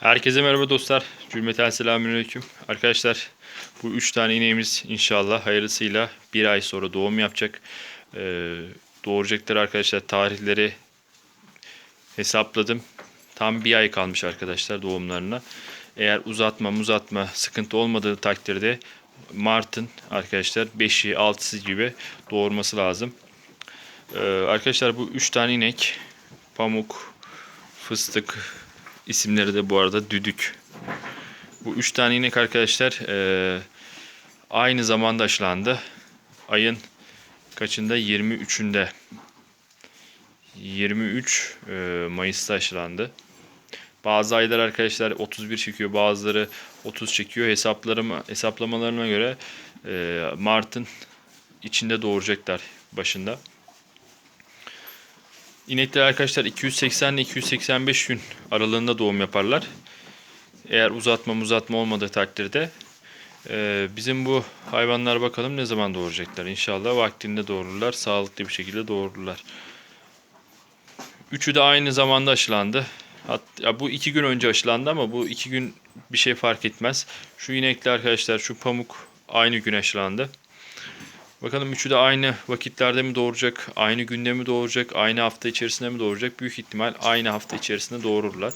Herkese merhaba dostlar. Cümleten selamünaleyküm. Arkadaşlar bu üç tane ineğimiz inşallah hayırlısıyla bir ay sonra doğum yapacak. Ee, doğuracaklar arkadaşlar. Tarihleri hesapladım. Tam bir ay kalmış arkadaşlar doğumlarına. Eğer uzatma uzatma sıkıntı olmadığı takdirde Mart'ın arkadaşlar 5'i 6'sı gibi doğurması lazım. Ee, arkadaşlar bu üç tane inek pamuk, fıstık, İsimleri de bu arada Düdük. Bu üç tane inek arkadaşlar eee, aynı zamanda aşılandı. Ayın kaçında? 23'ünde. 23 eee, Mayıs'ta aşılandı. Bazı aylar arkadaşlar 31 çekiyor, bazıları 30 çekiyor. Hesaplarıma, hesaplamalarına göre eee, Mart'ın içinde doğuracaklar başında. İnekler arkadaşlar 280 ile 285 gün aralığında doğum yaparlar. Eğer uzatma uzatma olmadığı takdirde e, bizim bu hayvanlar bakalım ne zaman doğuracaklar. İnşallah vaktinde doğururlar. Sağlıklı bir şekilde doğururlar. Üçü de aynı zamanda aşılandı. Hat, bu iki gün önce aşılandı ama bu iki gün bir şey fark etmez. Şu inekli arkadaşlar şu pamuk aynı gün aşılandı. Bakalım üçü de aynı vakitlerde mi doğuracak, aynı günde mi doğuracak, aynı hafta içerisinde mi doğuracak? Büyük ihtimal aynı hafta içerisinde doğururlar.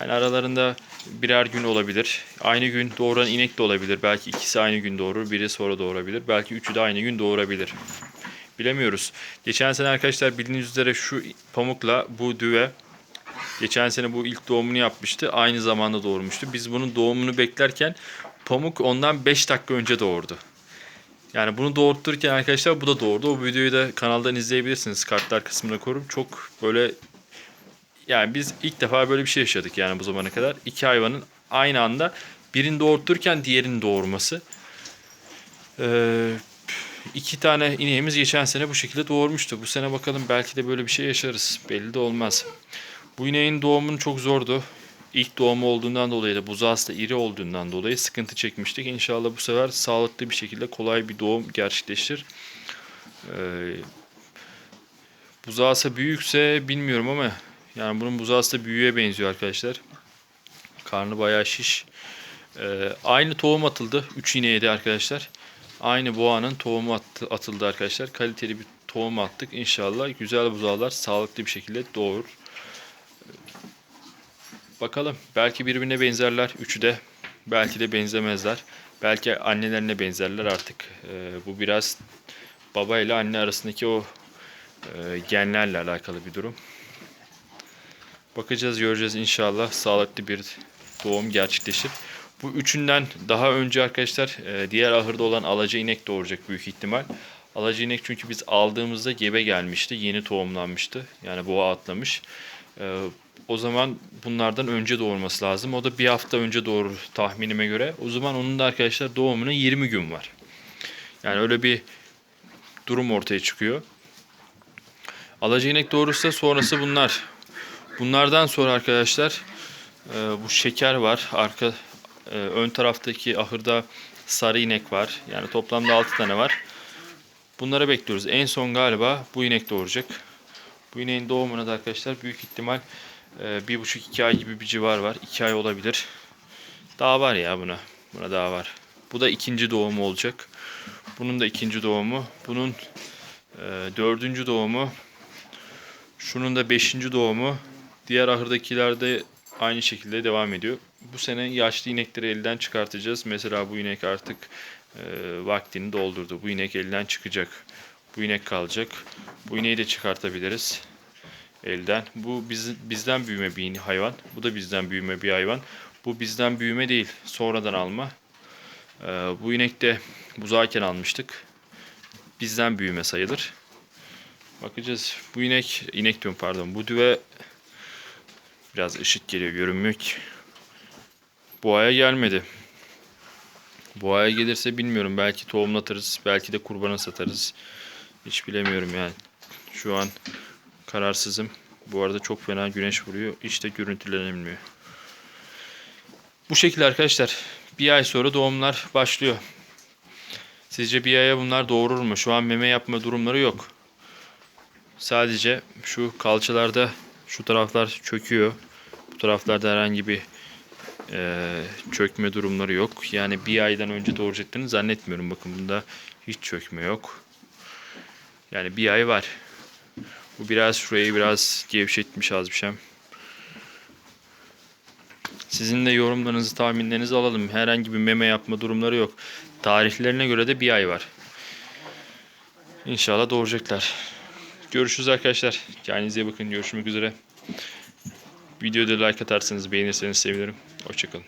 Yani aralarında birer gün olabilir. Aynı gün doğuran inek de olabilir. Belki ikisi aynı gün doğurur, biri sonra doğurabilir. Belki üçü de aynı gün doğurabilir. Bilemiyoruz. Geçen sene arkadaşlar bildiğiniz üzere şu pamukla bu düve geçen sene bu ilk doğumunu yapmıştı. Aynı zamanda doğurmuştu. Biz bunun doğumunu beklerken pamuk ondan 5 dakika önce doğurdu. Yani bunu doğurturken arkadaşlar bu da doğurdu. O videoyu da kanaldan izleyebilirsiniz. Kartlar kısmına koyup çok böyle yani biz ilk defa böyle bir şey yaşadık yani bu zamana kadar. İki hayvanın aynı anda birini doğurturken diğerinin doğurması. Ee, iki tane ineğimiz geçen sene bu şekilde doğurmuştu. Bu sene bakalım belki de böyle bir şey yaşarız. Belli de olmaz. Bu ineğin doğumunun çok zordu. İlk doğumu olduğundan dolayı da buzağısı da iri olduğundan dolayı sıkıntı çekmiştik. İnşallah bu sefer sağlıklı bir şekilde kolay bir doğum gerçekleşir. Ee, buzağısı büyükse bilmiyorum ama yani bunun buzağısı da büyüğe benziyor arkadaşlar. Karnı bayağı şiş. Ee, aynı tohum atıldı. 3 ineğe arkadaşlar. Aynı boğanın tohumu attı, atıldı arkadaşlar. Kaliteli bir tohum attık. İnşallah güzel buzağlar sağlıklı bir şekilde doğurur. Bakalım. Belki birbirine benzerler. Üçü de. Belki de benzemezler. Belki annelerine benzerler artık. Ee, bu biraz baba ile anne arasındaki o e, genlerle alakalı bir durum. Bakacağız, göreceğiz inşallah. Sağlıklı bir doğum gerçekleşir. Bu üçünden daha önce arkadaşlar e, diğer ahırda olan alaca inek doğuracak büyük ihtimal. Alaca inek çünkü biz aldığımızda gebe gelmişti. Yeni tohumlanmıştı. Yani boğa atlamış. E, o zaman bunlardan önce doğurması lazım. O da bir hafta önce doğurur tahminime göre. O zaman onun da arkadaşlar doğumuna 20 gün var. Yani öyle bir durum ortaya çıkıyor. Alaca inek doğurursa sonrası bunlar. Bunlardan sonra arkadaşlar e, bu şeker var. Arka e, ön taraftaki ahırda sarı inek var. Yani toplamda 6 tane var. Bunları bekliyoruz. En son galiba bu inek doğuracak. Bu ineğin doğumuna da arkadaşlar büyük ihtimal bir buçuk iki ay gibi bir civar var. iki ay olabilir. Daha var ya buna. Buna daha var. Bu da ikinci doğumu olacak. Bunun da ikinci doğumu. Bunun e, dördüncü doğumu. Şunun da beşinci doğumu. Diğer ahırdakiler de aynı şekilde devam ediyor. Bu sene yaşlı inekleri elden çıkartacağız. Mesela bu inek artık e, vaktini doldurdu. Bu inek elden çıkacak. Bu inek kalacak. Bu ineği de çıkartabiliriz elden. Bu biz, bizden büyüme bir hayvan. Bu da bizden büyüme bir hayvan. Bu bizden büyüme değil. Sonradan alma. Ee, bu inek de buzağıken almıştık. Bizden büyüme sayılır. Bakacağız. Bu inek, inek diyorum pardon. Bu düve biraz ışık geliyor görünmüyor ki. Boğaya gelmedi. Boğaya gelirse bilmiyorum. Belki tohumlatırız. Belki de kurbana satarız. Hiç bilemiyorum yani. Şu an Kararsızım. Bu arada çok fena güneş vuruyor. İşte görüntülenemiyor. Bu şekilde arkadaşlar. Bir ay sonra doğumlar başlıyor. Sizce bir aya bunlar doğurur mu? Şu an meme yapma durumları yok. Sadece şu kalçalarda şu taraflar çöküyor. Bu taraflarda herhangi bir e, çökme durumları yok. Yani bir aydan önce doğuracaklarını zannetmiyorum. Bakın bunda hiç çökme yok. Yani bir ay var. Bu biraz şurayı biraz gevşetmiş az bir şey. Sizin de yorumlarınızı, tahminlerinizi alalım. Herhangi bir meme yapma durumları yok. Tarihlerine göre de bir ay var. İnşallah doğuracaklar. Görüşürüz arkadaşlar. Kendinize iyi bakın. Görüşmek üzere. Videoda like atarsanız, beğenirseniz sevinirim. Hoşçakalın.